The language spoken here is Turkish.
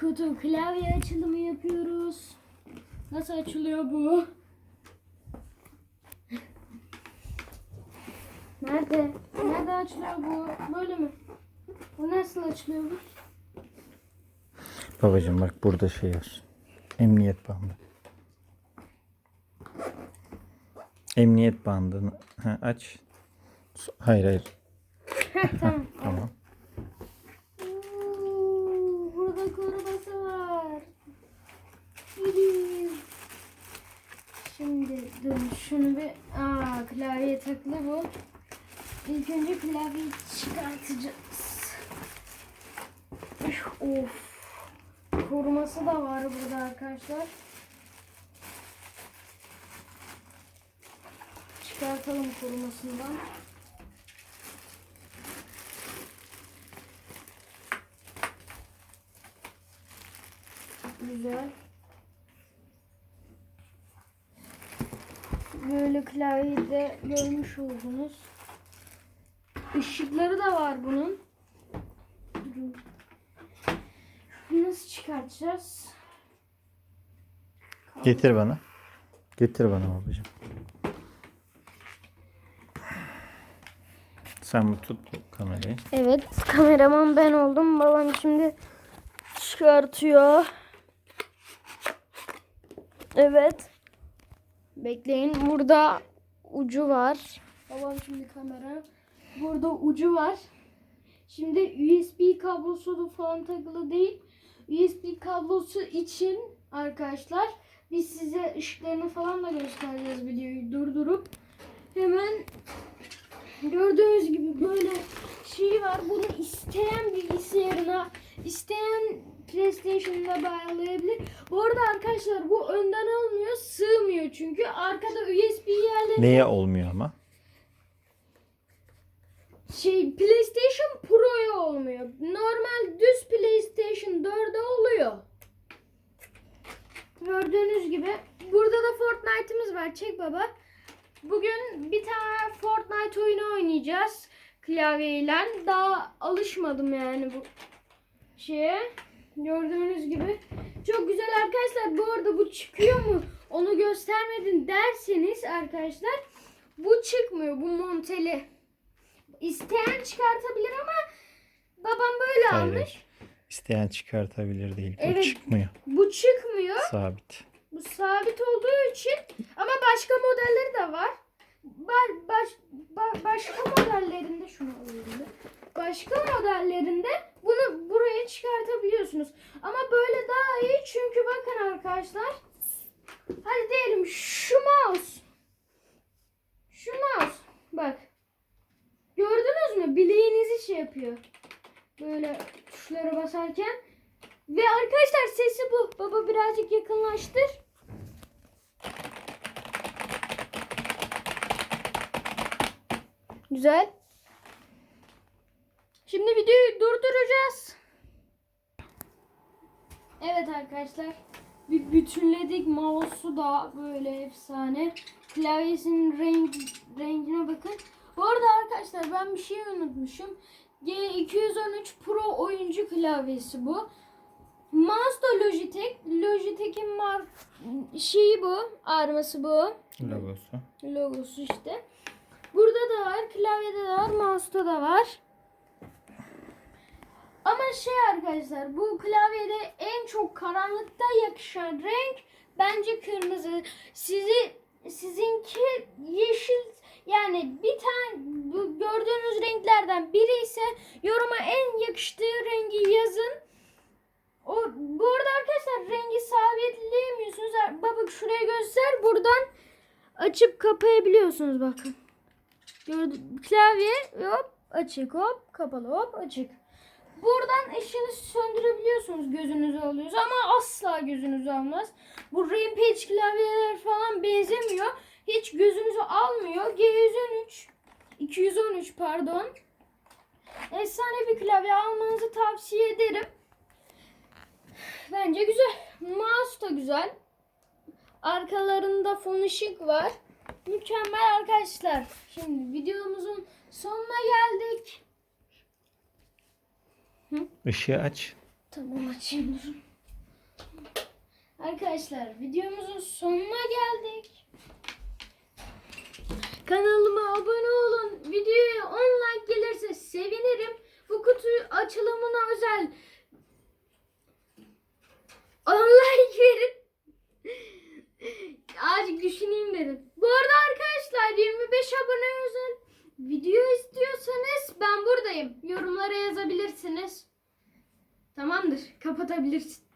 kutu klavye açılımı yapıyoruz. Nasıl açılıyor bu? Nerede? Nerede açılıyor bu? Böyle mi? Bu nasıl açılıyor bu? Babacım bak burada şey var. Emniyet bandı. Emniyet bandını ha, aç. Hayır hayır. tamam. Tamam. Oo, burada koruması var. Yürü. Şimdi dur şunu bir... Aa klavye takılı bu. İlk önce klavyeyi çıkartacağız. Of. Koruması da var burada arkadaşlar. Çıkartalım korumasından. Güzel. Böyle klavyeyi de görmüş oldunuz. Işıkları da var bunun. Nasıl çıkartacağız? Getir bana. Getir bana babacım. Sen bu tut bu kamerayı. Evet, kameraman ben oldum. Babam şimdi çıkartıyor. Evet. Bekleyin. Burada ucu var. Babam şimdi kamera. Burada ucu var. Şimdi USB kablosu falan takılı değil. USB kablosu için arkadaşlar biz size ışıklarını falan da göstereceğiz videoyu durdurup. Hemen Gördüğünüz gibi böyle şey var. Bunu isteyen bilgisayarına, isteyen PlayStation'ına bağlayabilir. Bu arada arkadaşlar bu önden almıyor, sığmıyor çünkü arkada USB yerleri Neye olmuyor ama? şey PlayStation Pro'ya olmuyor. Normal düz PlayStation 4'e oluyor. Gördüğünüz gibi burada da Fortnite'ımız var. Çek baba. Bugün bir tane Fortnite oyunu oynayacağız klavyeyle. Daha alışmadım yani bu şeye. Gördüğünüz gibi. Çok güzel arkadaşlar. Bu arada bu çıkıyor mu? Onu göstermedin derseniz arkadaşlar bu çıkmıyor. Bu monteli. İsteyen çıkartabilir ama babam böyle Hayır, almış. İsteyen çıkartabilir değil. Bu Evet. çıkmıyor. Bu çıkmıyor. Sabit. Bu sabit olduğu için ama başka modelleri de var. Ba- baş, ba- başka modellerinde şunu bir. Başka modellerinde çıkartabiliyorsunuz. Ama böyle daha iyi çünkü bakın arkadaşlar. Hadi diyelim şu mouse. Şu mouse. Bak. Gördünüz mü? Bileğinizi şey yapıyor. Böyle tuşlara basarken. Ve arkadaşlar sesi bu. Baba birazcık yakınlaştır. Güzel. Şimdi videoyu durduracağız. Evet arkadaşlar. Bir bütünledik mouse'u da böyle efsane. Klavyesinin renk, rengine bakın. Bu arada arkadaşlar ben bir şey unutmuşum. G213 Pro oyuncu klavyesi bu. Mouse da Logitech. Logitech'in mar şeyi bu. Arması bu. Logosu. Logosu işte. Burada da var. Klavyede de var. Mouse'da da var. Şey arkadaşlar bu klavyede en çok karanlıkta yakışan renk bence kırmızı. Sizi sizinki yeşil yani bir tane gördüğünüz renklerden biri ise yoruma en yakıştığı rengi yazın. O, bu arada arkadaşlar rengi sabitleyemiyorsunuz. Baba şuraya göster. Buradan açıp kapayabiliyorsunuz bakın. Gördüm. Klavye hop açık hop kapalı hop açık. Buradan ışığını söndürebiliyorsunuz gözünüzü alıyoruz ama asla gözünüzü almaz. Bu Rampage klavyeler falan benzemiyor. Hiç gözünüzü almıyor. G113 213 pardon. Efsane bir klavye almanızı tavsiye ederim. Bence güzel. Mouse da güzel. Arkalarında fon ışık var. Mükemmel arkadaşlar. Şimdi videomuzun sonuna geldik. Işığı aç. Tamam açayım durun. Arkadaşlar videomuzun sonuna geldik. Kanalıma abone olun. Videoya 10 like gelirse sevinirim. Bu kutu açılımına özel 10 like verin. Azıcık düşüneyim dedim. Bu arada arkadaşlar 25 abone özel video istiyorsanız ben buradayım. Yorumlara yazabilirsiniz. Tamamdır. Kapatabilirsin.